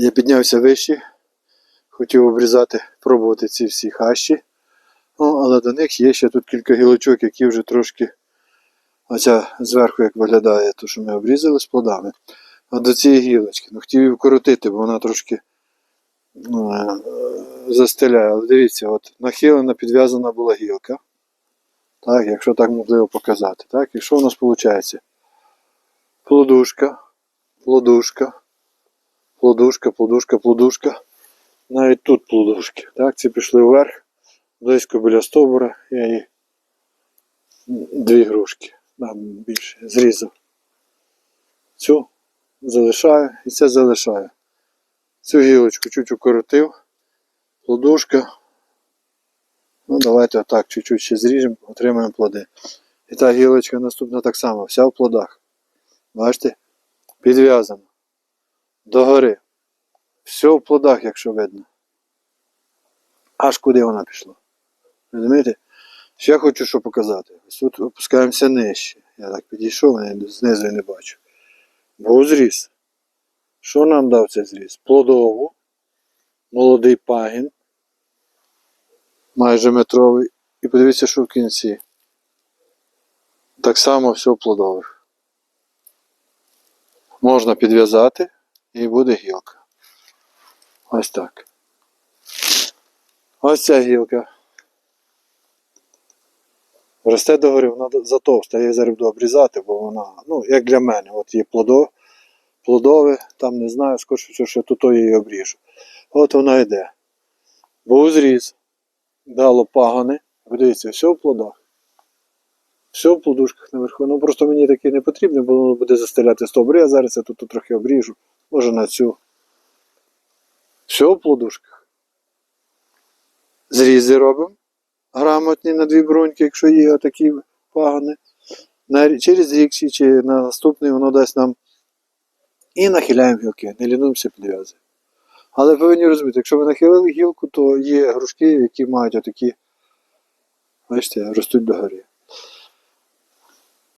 Я піднявся вище, хотів обрізати, пробувати ці всі хащі. Ну, але до них є ще тут кілька гілочок, які вже трошки. Оця зверху як виглядає, то що ми обрізали з плодами. А до цієї гілочки. Ну, хотів її вкоротити, бо вона трошки ну, е, застеляє. Але дивіться, от нахилена, підв'язана була гілка. Так, якщо так можливо показати. Так, і що у нас виходить? Плодушка, плодушка, плодушка, плодушка, плодушка. Навіть тут плодушки. Так, ці пішли вверх, близько біля стовбура, я її дві грушки, там більше, зрізав. Цю залишаю і це залишаю. Цю гілочку чуть укоротив, плодушка. Ну, давайте отак чуть-чуть ще зріжемо, отримаємо плоди. І та гілочка наступна так само, вся в плодах. Бачите? Підв'язана. Догори. Все в плодах, якщо видно. Аж куди вона пішла. Розумієте? Ще хочу що показати. Ось тут опускаємося нижче. Я так підійшов, я знизу і не бачу. Був зріз. Що нам дав цей зріз? Плодову, молодий пагін, майже метровий. І подивіться, що в кінці. Так само все плодових. Можна підв'язати і буде гілка. Ось так. Ось ця гілка. Росте догори, вона затовста, її зараз буду обрізати, бо вона, ну, як для мене, от є плодо, плодове, там не знаю, всього, що тут її обріжу. От вона йде. Був зріз, дало пагони. Подивіться, все в плодах. Все в плодушках наверху. Ну просто мені таке не потрібно, бо воно буде застеляти стовбури. Я зараз я тут трохи обріжу. Може на цю. Все в плодушках. Зрізи робимо. Грамотні на дві бруньки, якщо є такі пагони. Через рік чи на наступний воно дасть нам. І нахиляємо гілки, не лінуємося підв'язуємо. Але повинні розуміти, якщо ви нахилили гілку, то є грушки, які мають отакі, бачите, ростуть догорі.